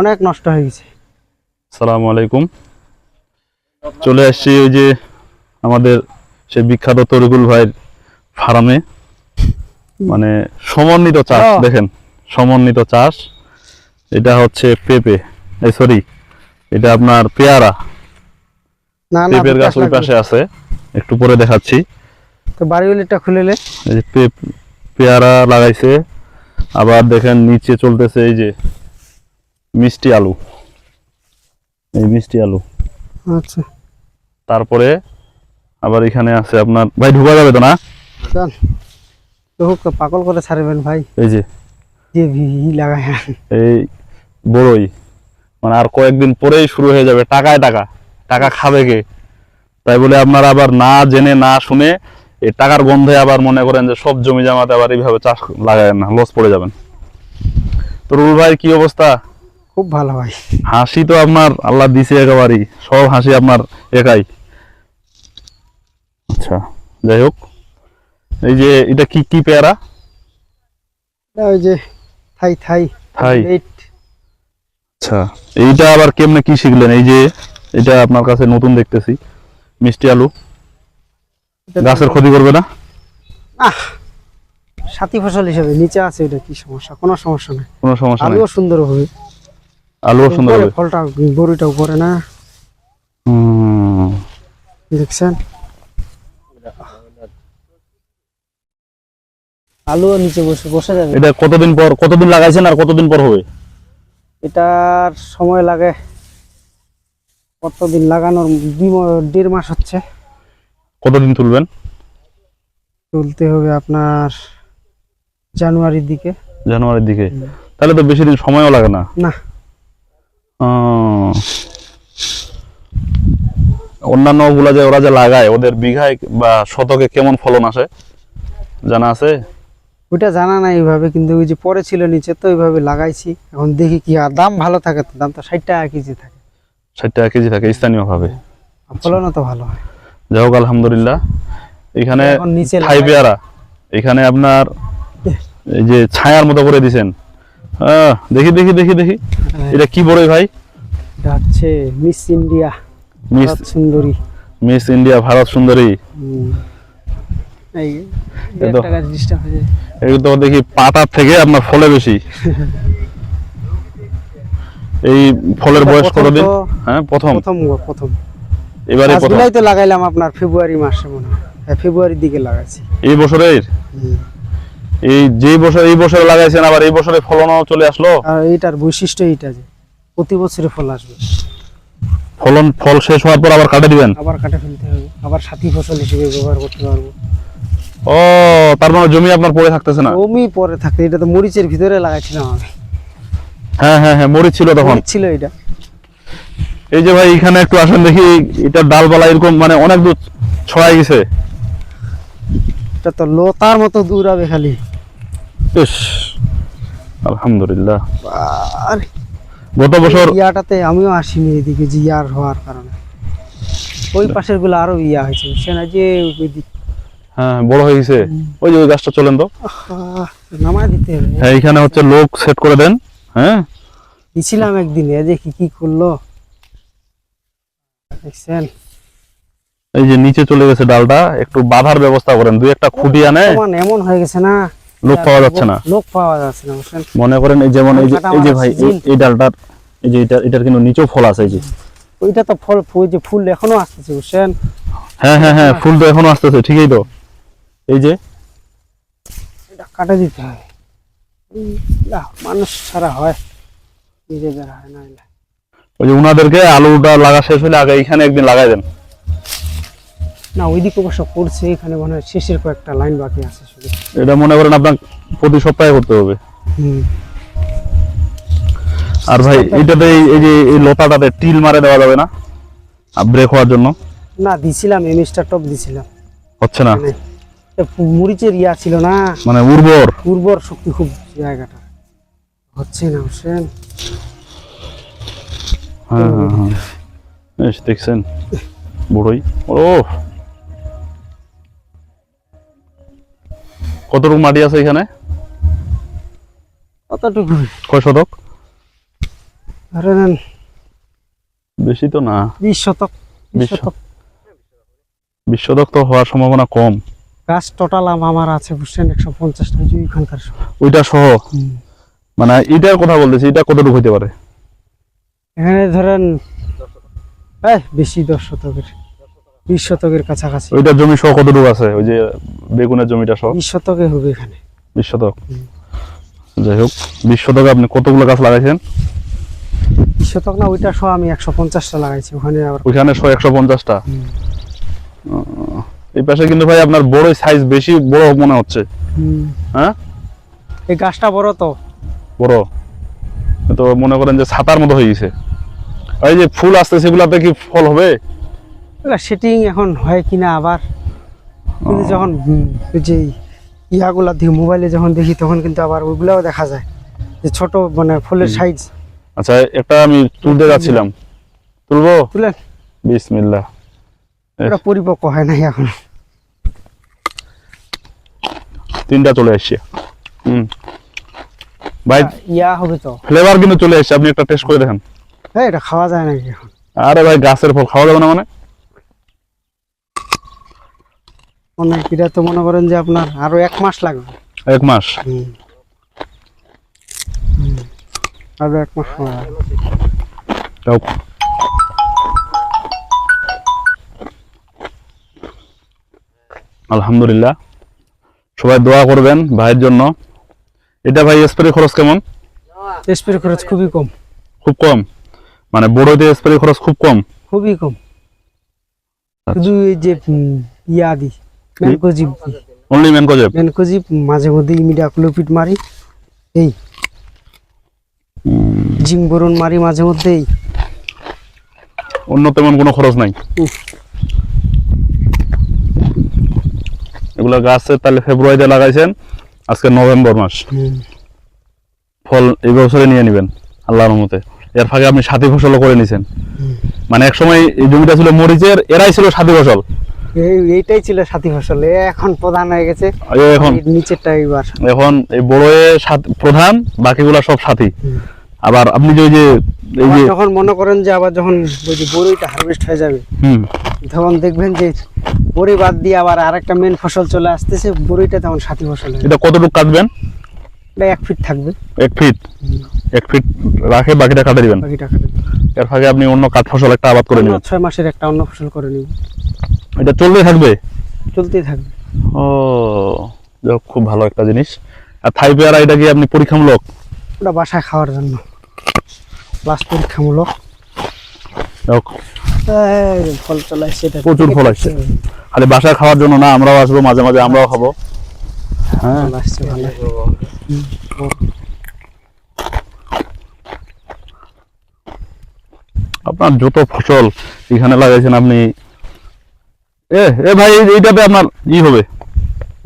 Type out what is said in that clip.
অনেক নষ্ট হয়ে গেছে। সালামু আলাইকুম। চলে আসছি ওই যে আমাদের সেই বিখ্যাত তরিকুল ভাইয়ের ফার্মে। মানে সমন্বিত চাষ দেখেন সমন্বিত চাষ। এটা হচ্ছে পেঁপে এই সরি এটা আপনার পেয়ারা। না না পেঁপের গাছ ওই পাশে আছে একটু পরে দেখাচ্ছি। তো বাড়িগুলিটা খুলেলে এই যে পেপ- পেয়ারা লাগাইছে। আবার দেখেন নিচে চলতেছে এই যে মিষ্টি আলু। এই মিষ্টি আলু। আচ্ছা। তারপরে আবার এখানে আছে আপনার ভাই ঢুকা যাবে তো না? পাগল করে ছাড়বেন ভাই। এই যে। লাগায়। এই বড়ই। মানে আর কয়েকদিন পরেই শুরু হয়ে যাবে টাকায় টাকা। টাকা খাবে কে? তাই বলে আপনারা আবার না জেনে না শুনে এই টাকার গন্ধে আবার মনে করেন যে সব জমি জামাতে আবার এইভাবে চাষ লাগায় না লস পড়ে যাবেন। তো রুল ভাই কি অবস্থা? খুব ভালো ভাই হাসি তো আপনার আল্লাহ দিছে একেবারেই। সব হাসি আপনার একাই। আচ্ছা যাই হোক। এই যে এটা কি কি পেয়ারা? ওই যে থাই থাই থাই। আচ্ছা এইটা আবার কেমনে কি শিখলেন? এই যে এটা আপনার কাছে নতুন দেখতেছি। মিষ্টি আলু। গাছের ক্ষতি করবে না? আহ সাথী ফসল হিসেবে নিচে আছে এটা কি সমস্যা? কোনো সমস্যা নেই। কোনো সমস্যা নেই। সুন্দর হবে। আলুও সুন্দর হবে। ফলটা বড়িটা উপরে না? হুম, দেখছেন? আলুও নিচে বসে বসে যাবে। এটা কতদিন পর কতদিন লাগাইছেন আর কতদিন পর হবে? এটার সময় লাগে কতদিন লাগানোর দেড় মাস হচ্ছে। কতদিন তুলবেন? তুলতে হবে আপনার জানুয়ারির দিকে। জানুয়ারির দিকে। তাহলে তো বেশি দিন সময়ও লাগে না। না। অন্যান্যগুলা যে ওরা যে লাগায় ওদের বিঘায় বা শতকে কেমন ফলন আসে? জানা আছে? ওইটা জানা নাই এইভাবে কিন্তু ওই যে পরে ছিল নিচে তো ওইভাবে লাগাইছি। এখন দেখি কি আর দাম ভালো থাকে তো দাম তো ষাট টাকা কেজি থাকে। ষাট টাকা কেজি থাকে স্থানীয় ভাবে আর ফলনও তো ভালো হয়। যাই হোক আলহামদুলিল্লাহ। এখানে এখন নিচে থাই এখানে আপনার এই যে ছায়ার মতো করে দিছেন। দেখি দেখি দেখি দেখি। এটা কি বড়ই ভাই? হচ্ছে মিস ইন্ডিয়া মিস সুন্দরী। মিস ইন্ডিয়া ভারত সুন্দরী। এই তো- হয়ে দেখি পাতার থেকে আপনার ফলে বেশি। এই ফলের বয়স কতদিন? হ্যাঁ প্রথম। প্রথম প্রথম। এবারে প্রথম। তো লাগাইলাম আপনার ফেব্রুয়ারি মাসে মনে হয়। হ্যাঁ ফেব্রুয়ারির দিকে লাগাইছি। এই বছরের? এই যে বছর এই বছরে লাগাইছেন আবার এই বছরে ফলনও চলে আসলো? আর এইটার বৈশিষ্ট্য এইটা যে প্রতি বছরে ফল আসবে। ফলন ফল শেষ হওয়ার পর আবার কাটে দিবেন? আবার কাটে ফেলতে হবে। আবার সাথী ফসল হিসেবে ব্যবহার করতে পারব। ও তার মানে জমি আপনার পড়ে থাকতেছে না? জমি পরে থাকে এটা তো মরিচের ভিতরে লাগাইছিলাম আমি। হ্যাঁ হ্যাঁ হ্যাঁ মরিচ ছিল তখন। ছিল এটা এই যে ভাই এখানে একটু আসেন দেখি এটা ডালপালা এরকম মানে অনেক দূর ছড়াই গেছে। এটা তো লতার মতো দূর হবে খালি। ইস, আলহামদুলিল্লাহ। গত বছর ইয়াটাতে আমিও আসিনি এদিকে যে ইয়ার হওয়ার কারণে। ওই পাশেরগুলো আরও ইয়া হয়েছে না যে ওইদিক। হ্যাঁ বড় হয়ে গেছে। ওই যে ওই গাছটা চলেন তো। নামায় দিতে হবে। হ্যাঁ এখানে হচ্ছে লোক সেট করে দেন। হ্যাঁ? দিছিলাম একদিন এ যে কি কি করল? দেখছেন? এই যে নিচে চলে গেছে ডালটা একটু বাধার ব্যবস্থা করেন। দুই একটা খুঁটি আনে। এমন হয়ে গেছে না? লোক পাওয়া যাচ্ছে না। লোক পাওয়া যাচ্ছে না মনে করেন এই যেমন এই যে ভাই এই- ডালটার এই যে এটা এটার কিন্তু নিচেও ফল আছে এই যে। ওইটা তো ফল ওই যে ফুল এখনও আসতেছে বুঝছেন হ্যাঁ হ্যাঁ হ্যাঁ ফুল তো এখনও আসতেছে ঠিকই তো। এই যে এটা কাটে দিতে হয়। মানুষ ছাড়া হয়। নিজেদের হয় না। ওই যে উনাদেরকে আলুটা লাগা শেষ হলে আগে এখানে একদিন লাগাই দেন। না ওইদিকে অবশ্য করছে এখানে মনে হয় শেষের কয়েকটা লাইন বাকি আছে শুধু। এটা মনে করেন আপনার প্রতি সপ্তাহে করতে হবে। হুম। আর ভাই এটাতে এই- যে এই লতাটাতে টিল মারে দেওয়া যাবে না? ব্রেক হওয়ার জন্য? না দিছিলাম এমিস্টার টপ দিছিলাম। হচ্ছে না? মানে মরিচের ইয়া ছিল না? মানে উর্বর? উর্বর শক্তি খুব জায়গাটা। হচ্ছে না বুঝছেন হ্যাঁ হ্যাঁ হ্যাঁ। দেখছেন? বড়ই। ও! কতটুকু মাটি আছে এখানে? কতটুকু? কয় শতক? ধরে নেন। বেশি তো না। বিশ শতক বিশ শতক। বিশ শতক তো হওয়ার সম্ভাবনা কম। গাছ টোটাল আমার আছে বুঝছেন? একশো পঞ্চাশটা ওইখানকার ওইটা সহ? মানে এটার কথা বলতেছি এটা কতটুকু হইতে পারে? এখানে ধরেন বেশি দশ শতকের। বিশ শতকের কাছাকাছি। ওইটার জমি সহ কতটুকু আছে? ওই যে বেগুনের জমিটা সহ? বিশ শতকে হবে এখানে। বিশ শতক? যাই হোক বিশ শতকে আপনি কতগুলো গাছ লাগাইছেন? বিশ শতক না ওইটা সহ আমি একশো পঞ্চাশটা লাগাইছি ওখানে আবার ওইখানে সহ একশো পঞ্চাশটা? এই পাশে কিন্তু ভাই আপনার বড় সাইজ বেশি বড় মনে হচ্ছে। হুম। হ্যাঁ? এই গাছটা বড় তো। বড়? তো মনে করেন যে ছাতার মতো হয়ে গেছে। এই যে ফুল আসছে সেগুলাতে কি ফল হবে? সেটিং এখন হয় কিনা আবার? কিন্তু যখন যে ইয়াগুলা দেখি মোবাইলে যখন দেখি তখন কিন্তু আবার ওইগুলাও দেখা যায়। যে ছোট মানে ফুলের সাইজ আচ্ছা একটা আমি তুলতে যাচ্ছিলাম। তুলবো? তুলেন। বিসমিল্লাহ। ওটা পরিপক্ক হয় নাই এখন। তিনটা চলে আসছে। হুম। ভাই ইয়া হবে তো। ফ্লেভার কিন্তু চলে আসছে। আপনি একটা টেস্ট করে দেখেন। হ্যাঁ এটা খাওয়া যায় নাকি এখন? আরে ভাই গাছের ফল খাওয়া যাবে না মানে? অনেক এটা তো মনে করেন যে আপনার আরও এক মাস লাগবে। এক মাস। আরও এক মাস লাগবে। আলহামদুলিল্লাহ। সবাই দোয়া করবেন ভাইয়ের জন্য। এটা ভাই স্প্রে খরচ কেমন? স্প্রে খরচ খুবই কম। খুব কম? মানে বড়তে স্প্রে খরচ খুব কম? খুবই কম। শুধু এই যে ইয়া দি। ম্যানকোজিপ অনলি ম্যানকোজেব? ম্যানকোজিপ মাঝে মধ্যে ইমিডাক্লোপিড মারি এই। জিং বোরন মারি মাঝে মধ্যেই। অন্য তেমন কোনো খরচ নাই। এগুলা গাছের তাহলে ফেব্রুয়ারিতে লাগাইছেন আজকে নভেম্বর মাস। ফল এই বছরে নিয়ে নেবেন আল্লাহর মতে এর ফাঁকে আপনি সাথী ফসলও করে নিছেন। মানে এক সময় এই জমিটা ছিল মরিচের এরাই ছিল সাথী ফসল। এই এইটাই ছিল সাথী ফসল। এখন প্রধান হয়ে গেছে। এখন নিচেরটা এইবার। এখন এই বড় প্রধান বাকিগুলা সব সাথী। আবার আপনি যে যে এই যে যখন মনে করেন যে আবার যখন ওই যে বড়ইটা হারভেস্ট হয়ে যাবে হুম। তখন দেখবেন যে বড়ি বাদ দিয়ে আবার আরেকটা মেন ফসল চলে আসতেছে বড়িটা তখন সাথী ফসল এটা কতটুকু কাটবেন? এটা এক ফিট থাকবে। এক ফিট এক ফিট রাখে বাকিটা কাটে দিবেন? বাকি টাকাটা এর ফাঁকে আপনি অন্য কাঠ ফসল একটা আবাদ করে নেবেন। ছয় মাসের একটা অন্য ফসল করে নিব। এটা চলতে থাকবে? চলতেই থাকবে। ও যাক, খুব ভালো একটা জিনিস। আর থাই পেয়ারা এটা কি আপনি পরীক্ষামূলক? ওটা বাসায় খাওয়ার জন্য। প্লাস পরীক্ষামূলক। ফল চলে আসছে এটা। প্রচুর ফল আসছে। খালি বাসায় খাওয়ার জন্য না আমরাও আসব মাঝে মাঝে আমরাও খাব। হ্যাঁ। আসছে ভালো। আপনার যত ফসল এখানে লাগাইছেন আপনি এ ভাই এইটাতে আপনার ই হবে।